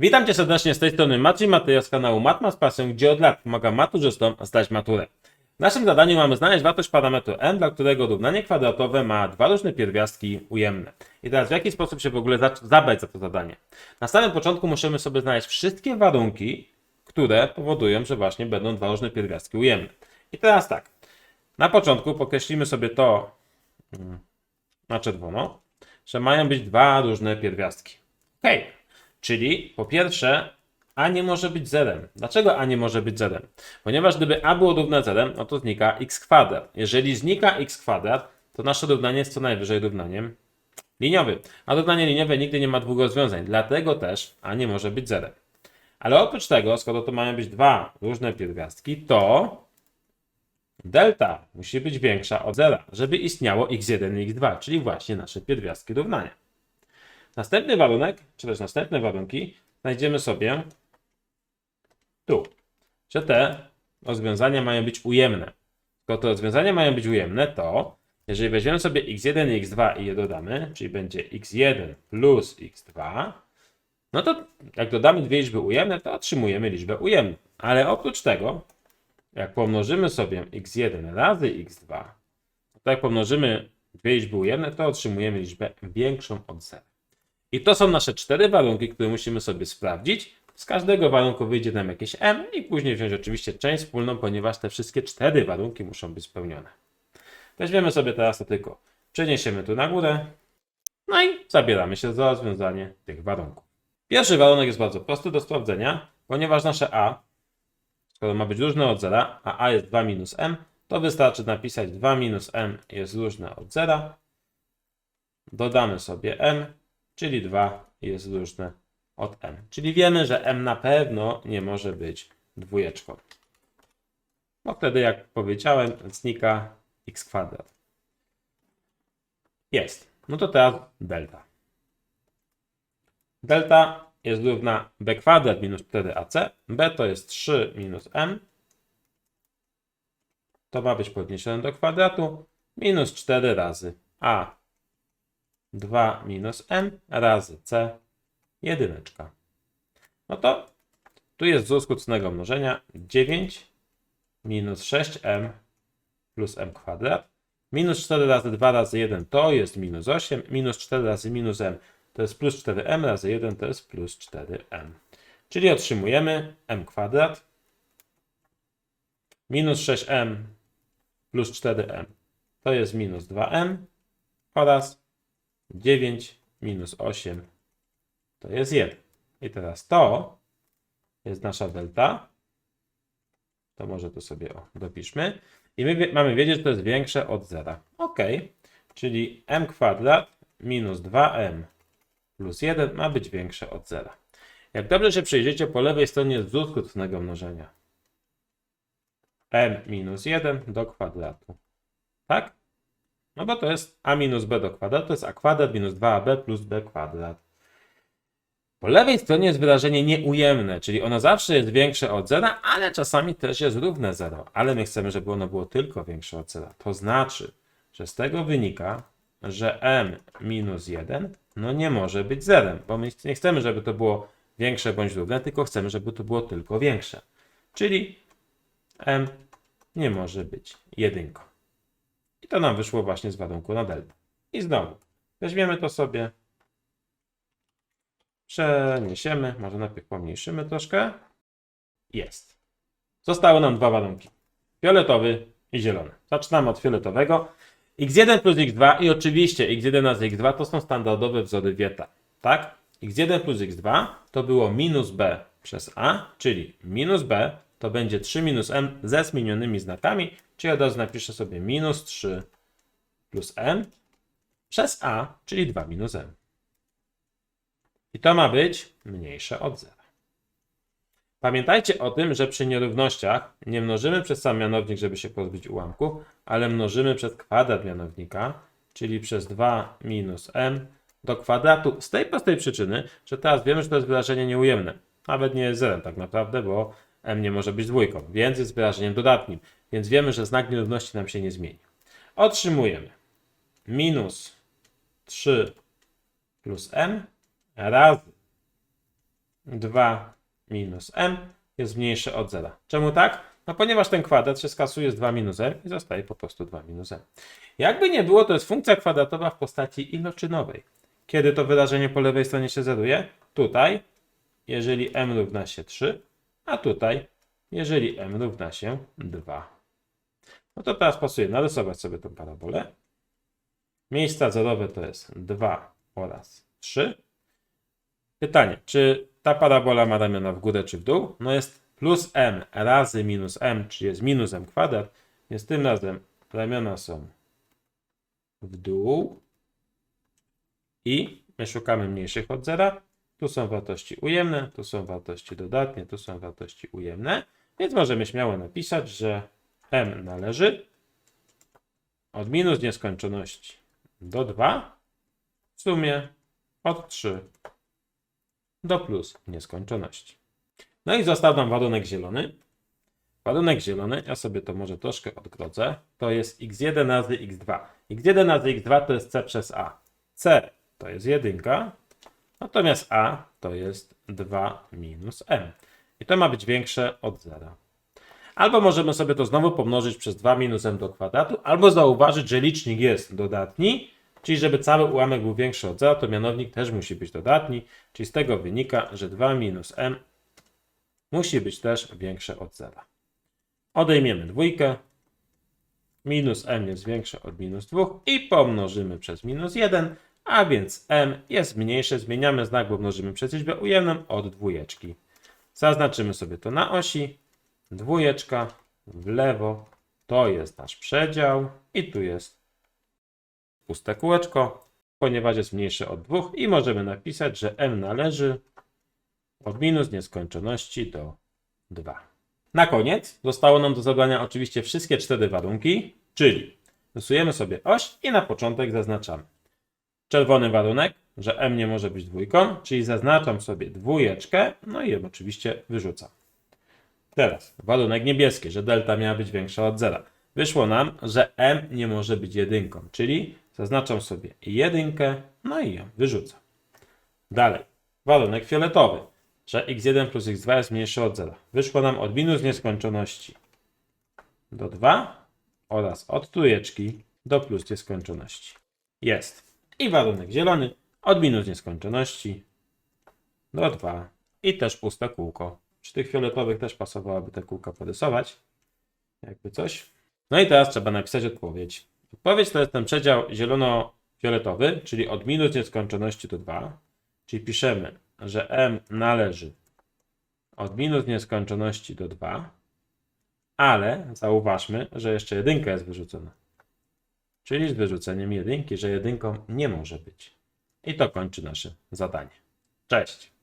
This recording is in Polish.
Witam Cię serdecznie z tej strony Maciej Matyja z kanału Matma z pasją, gdzie od lat pomagam maturzystom zdać maturę. W naszym zadaniu mamy znaleźć wartość parametru m, dla którego równanie kwadratowe ma dwa różne pierwiastki ujemne. I teraz w jaki sposób się w ogóle za- zabrać za to zadanie? Na samym początku musimy sobie znaleźć wszystkie warunki, które powodują, że właśnie będą dwa różne pierwiastki ujemne. I teraz tak, na początku podkreślimy sobie to mm, na czerwono, że mają być dwa różne pierwiastki. Ok, czyli po pierwsze a nie może być zerem. Dlaczego a nie może być zerem? Ponieważ gdyby a było równe zerem, no to znika x kwadrat. Jeżeli znika x kwadrat, to nasze równanie jest co najwyżej równaniem liniowym. A równanie liniowe nigdy nie ma dwóch rozwiązań, dlatego też a nie może być zerem. Ale oprócz tego, skoro to mają być dwa różne pierwiastki, to delta musi być większa od zera, żeby istniało x1 i x2, czyli właśnie nasze pierwiastki równania. Następny warunek, czy też następne warunki znajdziemy sobie tu, że te rozwiązania mają być ujemne. Skoro te rozwiązania mają być ujemne, to jeżeli weźmiemy sobie x1 i x2 i je dodamy, czyli będzie x1 plus x2, no to jak dodamy dwie liczby ujemne, to otrzymujemy liczbę ujemną. Ale oprócz tego, jak pomnożymy sobie x1 razy x2, to jak pomnożymy dwie liczby ujemne, to otrzymujemy liczbę większą od zera. I to są nasze cztery warunki, które musimy sobie sprawdzić. Z każdego warunku wyjdzie nam jakieś m i później wziąć oczywiście część wspólną, ponieważ te wszystkie cztery warunki muszą być spełnione. Weźmiemy sobie teraz to tylko, przeniesiemy tu na górę, no i zabieramy się za rozwiązanie tych warunków. Pierwszy warunek jest bardzo prosty do sprawdzenia, ponieważ nasze a, skoro ma być różne od zera, a a jest 2 minus m, to wystarczy napisać 2 minus m jest różne od zera. Dodamy sobie m, czyli 2 jest różne od m. Czyli wiemy, że m na pewno nie może być dwójeczką. Bo wtedy, jak powiedziałem, znika x kwadrat. Jest. No to teraz delta. Delta jest równa b kwadrat minus 4ac. b to jest 3 minus m. To ma być podniesione do kwadratu. Minus 4 razy a 2 minus m razy c jedyneczka. No to tu jest wzór skutecznego mnożenia 9 minus 6m plus m kwadrat. Minus 4 razy 2 razy 1 to jest minus 8. Minus 4 razy minus m to jest plus 4m razy 1 to jest plus 4m. Czyli otrzymujemy m kwadrat minus 6m plus 4m to jest minus 2m oraz 9 minus 8 to jest 1. I teraz to jest nasza delta. To może tu sobie o, dopiszmy. I my mamy wiedzieć, że to jest większe od zera. Ok. Czyli m kwadrat minus 2m plus 1 ma być większe od zera. Jak dobrze się przyjrzycie, po lewej stronie jest wzór skutecznego mnożenia. m minus 1 do kwadratu. Tak? No bo to jest a minus b do kwadratu, to jest a kwadrat minus 2ab plus b kwadrat. Po lewej stronie jest wyrażenie nieujemne, czyli ono zawsze jest większe od zera, ale czasami też jest równe 0. Ale my chcemy, żeby ono było tylko większe od zera. To znaczy, że z tego wynika, że m minus 1 no nie może być zerem, bo my nie chcemy, żeby to było większe bądź równe, tylko chcemy, żeby to było tylko większe. Czyli m nie może być jedynką. I to nam wyszło właśnie z warunku na delta. I znowu, weźmiemy to sobie, przeniesiemy, może najpierw pomniejszymy troszkę. Jest. Zostały nam dwa warunki. Fioletowy i zielony. Zaczynamy od fioletowego. x1 plus x2 i oczywiście x1 razy x2 to są standardowe wzory Wieta. Tak? x1 plus x2 to było minus b przez a, czyli minus b to będzie 3 minus m ze zmienionymi znakami, czyli od razu napiszę sobie minus 3 plus m przez a, czyli 2 minus m. I to ma być mniejsze od zera. Pamiętajcie o tym, że przy nierównościach nie mnożymy przez sam mianownik, żeby się pozbyć ułamków, ale mnożymy przez kwadrat mianownika, czyli przez 2 minus m do kwadratu z tej prostej przyczyny, że teraz wiemy, że to jest wyrażenie nieujemne. Nawet nie jest zerem tak naprawdę, bo m nie może być dwójką, więc jest wyrażeniem dodatnim. Więc wiemy, że znak nierówności nam się nie zmieni. Otrzymujemy minus 3 plus m razy 2 minus m jest mniejsze od 0. Czemu tak? No ponieważ ten kwadrat się skasuje z 2 minus m i zostaje po prostu 2 minus m. Jakby nie było, to jest funkcja kwadratowa w postaci iloczynowej. Kiedy to wyrażenie po lewej stronie się zeruje? Tutaj, jeżeli m równa się 3, a tutaj, jeżeli m równa się 2. No to teraz pasuje narysować sobie tą parabolę. Miejsca zerowe to jest 2 oraz 3. Pytanie, czy ta parabola ma ramiona w górę czy w dół? No jest plus m razy minus m, czyli jest minus m kwadrat, więc tym razem ramiona są w dół i my szukamy mniejszych od zera. Tu są wartości ujemne, tu są wartości dodatnie, tu są wartości ujemne, więc możemy śmiało napisać, że m należy od minus nieskończoności do 2 w sumie od 3 do plus nieskończoności. No i został nam warunek zielony. Warunek zielony, ja sobie to może troszkę odgrodzę, to jest x1 razy x2. x1 razy x2 to jest c przez a. c to jest jedynka, natomiast a to jest 2 minus m. I to ma być większe od zera. Albo możemy sobie to znowu pomnożyć przez 2 minus m do kwadratu, albo zauważyć, że licznik jest dodatni, czyli żeby cały ułamek był większy od zera, to mianownik też musi być dodatni, czyli z tego wynika, że 2 minus m musi być też większe od zera. Odejmiemy dwójkę, minus m jest większe od minus 2 i pomnożymy przez minus 1, a więc m jest mniejsze, zmieniamy znak, bo mnożymy przez liczbę ujemną od dwójeczki. Zaznaczymy sobie to na osi, dwójeczka w lewo, to jest nasz przedział i tu jest puste kółeczko, ponieważ jest mniejsze od 2 i możemy napisać, że m należy od minus nieskończoności do 2. Na koniec zostało nam do zadania oczywiście wszystkie cztery warunki, czyli rysujemy sobie oś i na początek zaznaczamy. Czerwony warunek, że m nie może być dwójką, czyli zaznaczam sobie dwójeczkę, no i ją oczywiście wyrzucam. Teraz warunek niebieski, że delta miała być większa od zera. Wyszło nam, że m nie może być jedynką, czyli zaznaczam sobie jedynkę, no i ją wyrzucam. Dalej, warunek fioletowy, że x1 plus x2 jest mniejsze od zera. Wyszło nam od minus nieskończoności do 2 oraz od trójeczki do plus nieskończoności. Jest. I warunek zielony od minus nieskończoności do 2 i też puste kółko. Przy tych fioletowych też pasowałoby te kółka porysować. Jakby coś. No i teraz trzeba napisać odpowiedź. Odpowiedź to jest ten przedział zielono-fioletowy, czyli od minus nieskończoności do 2. Czyli piszemy, że m należy od minus nieskończoności do 2, ale zauważmy, że jeszcze jedynka jest wyrzucona. Czyli z wyrzuceniem jedynki, że jedynką nie może być. I to kończy nasze zadanie. Cześć!